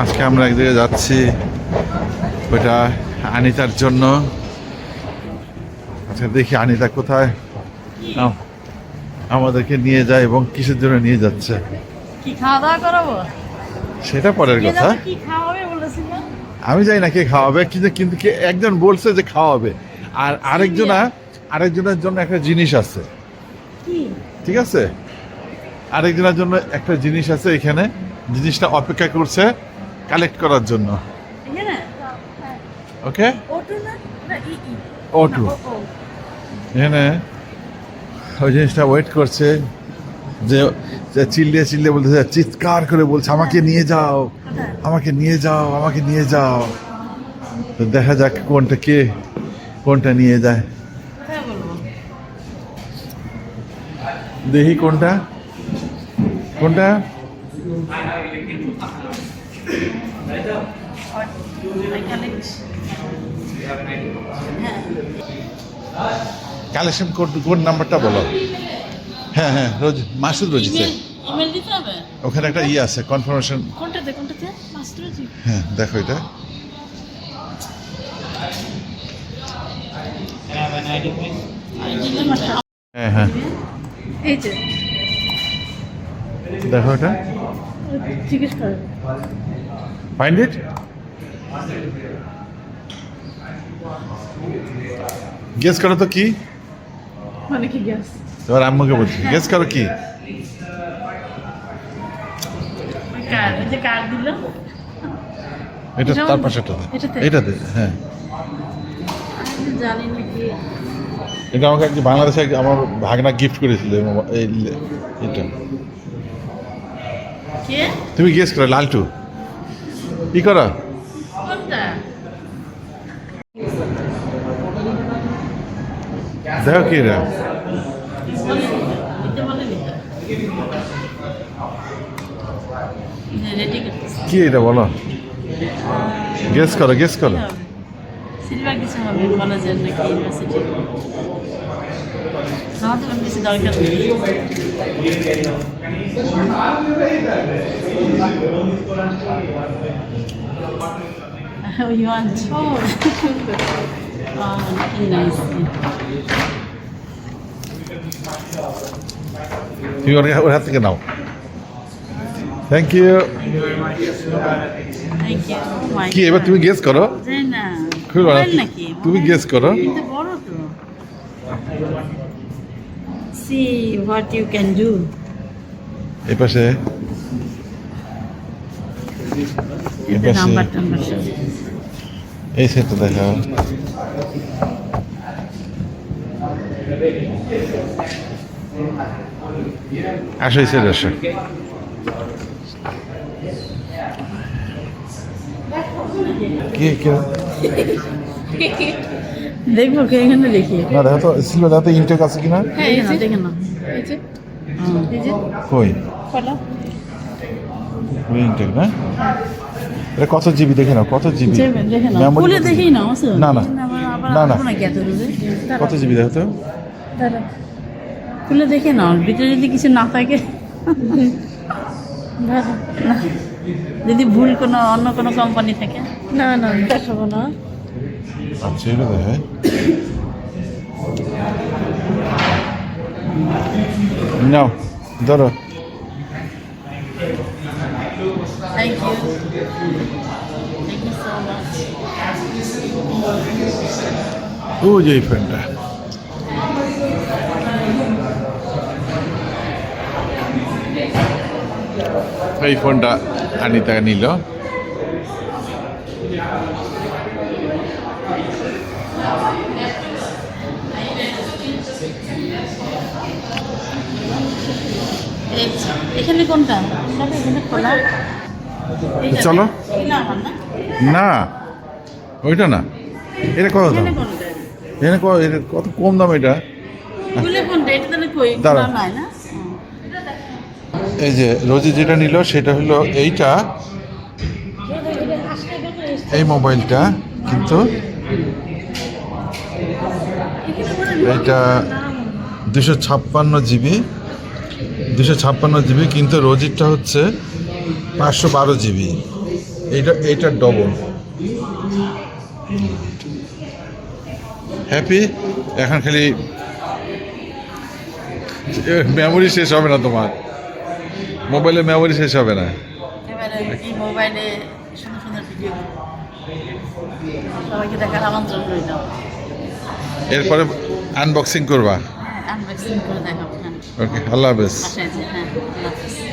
আজকে আমরা এক জায়গায় যাচ্ছি। ওইটা আনিতার জন্য। আচ্ছা দেখি আনিতা কোথায়। আমাদেরকে নিয়ে যায় এবং কিসের জন্য নিয়ে যাচ্ছে? কি খাওয়া দাওয়া করাবো? সেটা পরের কথা। কি খাওয়াবে বলেছিল আমি জানি না কে খাওয়াবে কিন্তু কিন্তু কে একজন বলছে যে খাওয়াবে। আর আরেকজনা আরেকজনের জন্য একটা জিনিস আছে। ঠিক আছে? আরেকজনের জন্য একটা জিনিস আছে এখানে। জিনিসটা অপেক্ষা করছে। কালেক্ট করার জন্য। ওকে অটু ও, ও। এখানে ওই জিনিসটা ওয়েট করছে যে চিল্লিয়ে চিল্লিয়ে বলতেছে চিৎকার করে বলছে আমাকে নিয়ে যাও আমাকে নিয়ে যাও আমাকে নিয়ে যাও। তো দেখা যাক কোনটা কে কোনটা নিয়ে যায়। দেখি কোনটা। কোনটা. হ্যাঁ কালেকশন কোড কোড নাম্বারটা বলো। হ্যাঁ হ্যাঁ রোজ মাসুদ রোজিতে। ইমেল ইমেল দিতে হবে? ওখানে একটা ই আছে কনফার্মেশন কোনটাতে কোনটাতে? মাস্টার জি হ্যাঁ দেখো এটা। হ্যাঁ হ্যাঁ। এই যে। দেখো এটা। জিজ্ঞেস করে। ফাইন্ড ইট গেস করো তো কি? মানে কি গ্যাস তোমার আম্মুকে বলছি। গেস করো কি? এটা তার পাশেটা এটাতে? হ্যাঁ। জানি না কি। এটা আমাকে একজন বাংলাদেশে আমার ভাগনা গিফট করেছিল এটা। তুমি গেস করো লালটু। কি করো কোনটা দেখো কি এটা দিতে বলেনি তো রেডি করতেছি কি এটা বলো গেস করো গেস করো সিলভার কিছু হবে কলেজের নাকি ইউনিভার্সিটি আমাদের কোনো কিছু দরকার নেই you want to? Oh, কি nice. ওর হাত থেকে নাও থ্যাংক ইউ Thank you. কি এবার. তুমি গেস করো। খুব? তুমি guess করো। বড় তো। See what you can do. এই পাশে? এই পাশে? নাম্বার টাম্বার। এই সেটটা দেখাও। আসো এই সেট আসো। কি কি? দেখব কে এখানে দেখি। না দেখো তো সিলভার দেখো তো ইনটেক আছে কিনা? হ্যাঁ এই যে দেখে নাও। এই যে। এই যে। কই? ইনটেক না? এটা কত জিবি দেখে নাও কত জিবি? দেখে খুলে নাও না না। না, না। দূরে? কত জিবি দেখো তো। খুলে দেখে নাও ভিতরে যদি কিছু না থাকে। যদি ভুল কোনো অন্য কোনো কোম্পানি থাকে। না না দেখাবো না। আচ্ছা এটা দেখে নাও ধরো thank you thank you so much ও যে এই ফ্যানটা এই ফোনটা আনিতা নিল এখানে কোনটা? সব এখানে খোলা? চলো। না ওইটা না। এটা কত দাম? এখানে কত কম দাম এটা? খুলে কোনটা? এটা তাহলে কই? দাঁড়াও। খোলা নয় না? এই যে রোজি যেটা নিল সেটা হলো এইটা। এই মোবাইলটা কিন্তু এটা দুশো ছাপ্পান্ন জিবি। দুশো ছাপ্পান্ন জিবি কিন্তু রোজিরটা হচ্ছে পাঁচশো বারো জিবি। এইটা এইটা ডবল হ্যাপি এখন খালি মেমোরি শেষ হবে না তোমার। মোবাইলে মেমোরি শেষ হবে না। মোবাইলে সুন্দর সুন্দর ভিডিও সবাইকে দেখার আমন্ত্রণ রইল। এরপরে আনবক্সিং করবা। হ্যাঁ আনবক্সিং করে দেখাবো। হ্যাঁ ওকে আল্লাহ হাফেজ বাসায় যে হ্যাঁ আল্লাহ হাফেজ।